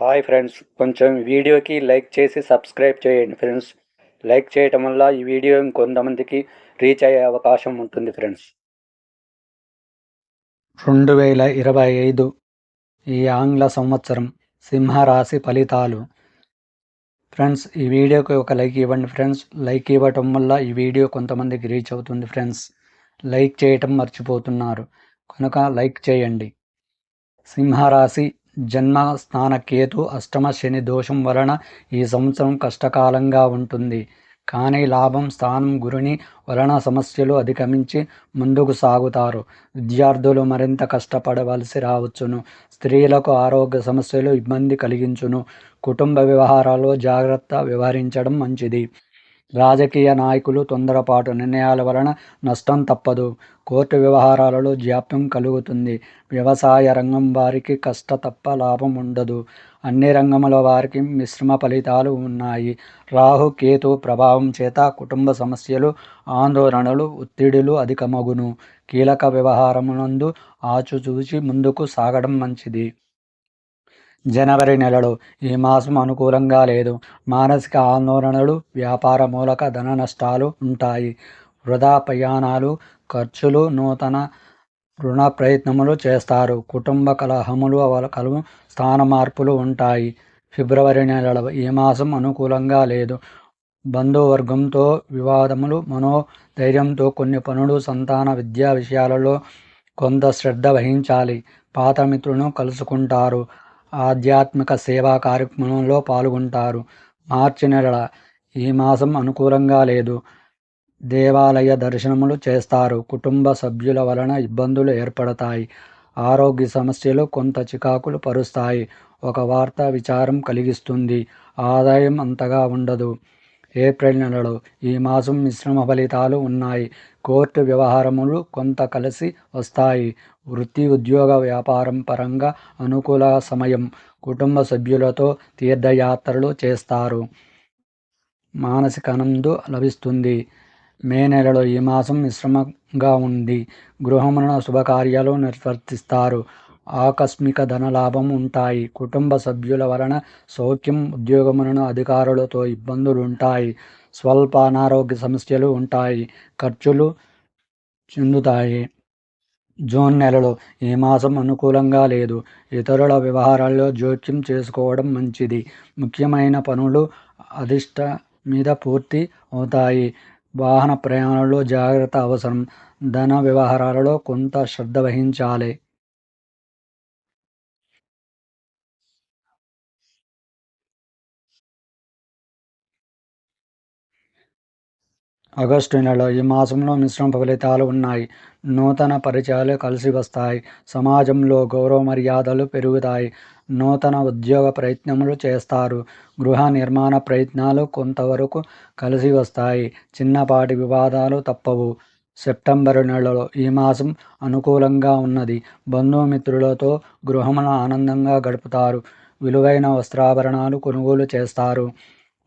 Hi friends కొంచెం వీడియోకి like చేసి సబ్స్క్రైబ్ చేయండి ఫ్రెండ్స్ లైక్ చేయటం వల్ల ఈ వీడియో ఇంకొంతమందికి రీచ్ అయ్యే అవకాశం ఉంటుంది ఫ్రెండ్స్ రెండు వేల ఇరవై ఐదు ఈ ఆంగ్ల సంవత్సరం సింహరాశి ఫలితాలు. ఫ్రెండ్స్ ఈ వీడియోకి ఒక లైక్ ఇవ్వండి ఫ్రెండ్స్ లైక్ ఇవ్వటం వల్ల ఈ వీడియో కొంతమందికి రీచ్ అవుతుంది ఫ్రెండ్స్ లైక్ చేయటం మర్చిపోతున్నారు. కనుక లైక్ చేయండి. సింహరాశి జన్మ స్థాన కేతు అష్టమ శని దోషం వలన ఈ సంవత్సరం కష్టకాలంగా ఉంటుంది. కానీ లాభం స్థానం గురుని వలన సమస్యలు అధిగమించి ముందుకు సాగుతారు. విద్యార్థులు మరింత కష్టపడవలసి రావచ్చును. స్త్రీలకు ఆరోగ్య సమస్యలు ఇబ్బంది కలిగించును. కుటుంబ వ్యవహారాల్లో జాగ్రత్త వ్యవహరించడం మంచిది. రాజకీయ నాయకులు తొందరపాటు నిర్ణయాల వలన నష్టం తప్పదు. కోర్టు వ్యవహారాలలో జాప్యం కలుగుతుంది. వ్యవసాయ రంగం వారికి కష్ట తప్ప లాభం ఉండదు. అన్ని రంగముల వారికి మిశ్రమ ఫలితాలు ఉన్నాయి. రాహు కేతు ప్రభావం చేత కుటుంబ సమస్యలు ఆందోళనలు ఒత్తిడులు అధికమగును. కీలక వ్యవహారమునందు ఆచుచూచి ముందుకు సాగడం మంచిది. జనవరి నెలలో ఈ మాసం అనుకూలంగా లేదు. మానసిక ఆందోళనలు వ్యాపార మూలక ధన నష్టాలు ఉంటాయి. వృధా ప్రయాణాలు ఖర్చులు నూతన రుణ ప్రయత్నములు చేస్తారు. కుటుంబ కలహములు కలువు స్థాన మార్పులు ఉంటాయి. ఫిబ్రవరి నెలలో ఈ మాసం అనుకూలంగా లేదు. బంధువర్గంతో వివాదములు మనోధైర్యంతో కొన్ని పనులు సంతాన విద్యా విషయాలలో కొంత శ్రద్ధ వహించాలి. పాత మిత్రులను కలుసుకుంటారు. ఆధ్యాత్మిక సేవా కార్యక్రమంలో పాల్గొంటారు. మార్చి నెల ఈ మాసం అనుకూలంగా లేదు. దేవాలయ దర్శనములు చేస్తారు. కుటుంబ సభ్యుల వలన ఇబ్బందులు ఏర్పడతాయి. ఆరోగ్య సమస్యలు కొంత చికాకులు పరుస్తాయి. ఒక వార్త విచారం కలిగిస్తుంది. ఆదాయం అంతగా ఉండదు. ఏప్రిల్ నెలలో ఈ మాసం మిశ్రమ ఫలితాలు ఉన్నాయి. కోర్టు వ్యవహారములు కొంత కలిసి వస్తాయి. వృత్తి ఉద్యోగ వ్యాపారం పరంగా అనుకూల సమయం. కుటుంబ సభ్యులతో తీర్థయాత్రలు చేస్తారు. మానసిక ఆనందం లభిస్తుంది. మే నెలలో ఈ మాసం మిశ్రమంగా ఉంది. గృహమున శుభకార్యాలు నిర్వర్తిస్తారు. ఆకస్మిక ధనలాభం ఉంటాయి. కుటుంబ సభ్యుల వలన సౌఖ్యం ఉద్యోగములను అధికారులతో ఇబ్బందులు ఉంటాయి స్వల్ప అనారోగ్య సమస్యలు ఉంటాయి. ఖర్చులు చెందుతాయి. జూన్ నెలలో ఈ మాసం అనుకూలంగా లేదు. ఇతరుల వ్యవహారాల్లో జోక్యం చేసుకోవడం మంచిది. ముఖ్యమైన పనులు అధిష్ట మీద పూర్తి అవుతాయి. వాహన ప్రయాణంలో జాగ్రత్త అవసరం. ధన వ్యవహారాలలో కొంత శ్రద్ధ వహించాలి. ఆగస్టు నెల ఈ మాసంలో మిశ్రమ ఫలితాలు ఉన్నాయి. నూతన పరిచయాలు కలిసి వస్తాయి. సమాజంలో గౌరవ మర్యాదలు పెరుగుతాయి. నూతన ఉద్యోగ ప్రయత్నములు చేస్తారు. గృహ నిర్మాణ ప్రయత్నాలు కొంతవరకు కలిసి వస్తాయి. చిన్నపాటి వివాదాలు తప్పవు. సెప్టెంబర్ నెలలో ఈ మాసం అనుకూలంగా ఉన్నది. బంధుమిత్రులతో గృహమును ఆనందంగా గడుపుతారు. విలువైన వస్త్రాభరణాలు కొనుగోలు చేస్తారు.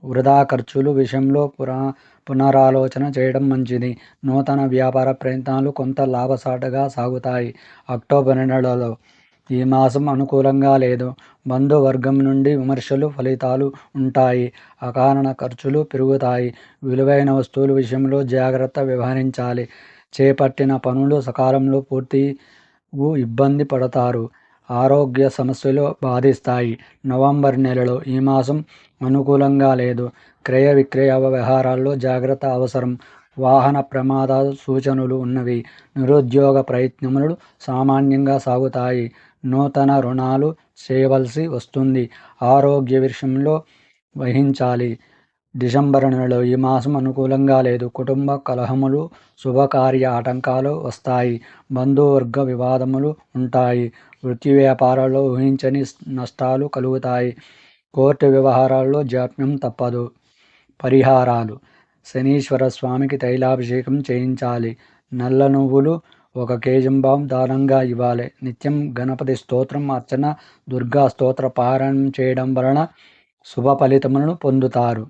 వృధా ఖర్చులు విషయంలో పురా పునరాలోచన చేయడం మంచిది. నూతన వ్యాపార ప్రయత్నాలు కొంత లాభసాటుగా సాగుతాయి. అక్టోబర్ నెలలో ఈ మాసం అనుకూలంగా లేదు. బంధువర్గం నుండి విమర్శలు ఫలితాలు ఉంటాయి. అకారణ ఖర్చులు పెరుగుతాయి. విలువైన వస్తువుల విషయంలో జాగ్రత్త వ్యవహరించాలి. చేపట్టిన పనులు సకాలంలో పూర్తి ఇబ్బంది పడతారు. ఆరోగ్య సమస్యలు బాధిస్తాయి. నవంబర్ నెలలో ఈ మాసం అనుకూలంగా లేదు. క్రయ విక్రయ వ్యవహారాల్లో జాగ్రత్త అవసరం. వాహన ప్రమాదాల సూచనలు ఉన్నవి. నిరుద్యోగ ప్రయత్నములు సామాన్యంగా సాగుతాయి. నూతన రుణాలు చేయవలసి వస్తుంది. ఆరోగ్య విషయంలో వహించాలి. డిసెంబర్ నెలలో ఈ మాసం అనుకూలంగా లేదు. కుటుంబ కలహములు శుభకార్య ఆటంకాలు వస్తాయి. బంధువర్గ వివాదములు ఉంటాయి. వృత్తి వ్యాపారాల్లో ఊహించని నష్టాలు కలుగుతాయి. కోర్టు వ్యవహారాల్లో జాప్యం తప్పదు. పరిహారాలు. శనీశ్వర స్వామికి తైలాభిషేకం చేయించాలి. నల్ల నువ్వులు ఒక కేజంబాం దానంగా ఇవ్వాలి. నిత్యం గణపతి స్తోత్రం అర్చన దుర్గా స్తోత్ర పారాయణం చేయడం వలన శుభ ఫలితములను పొందుతారు.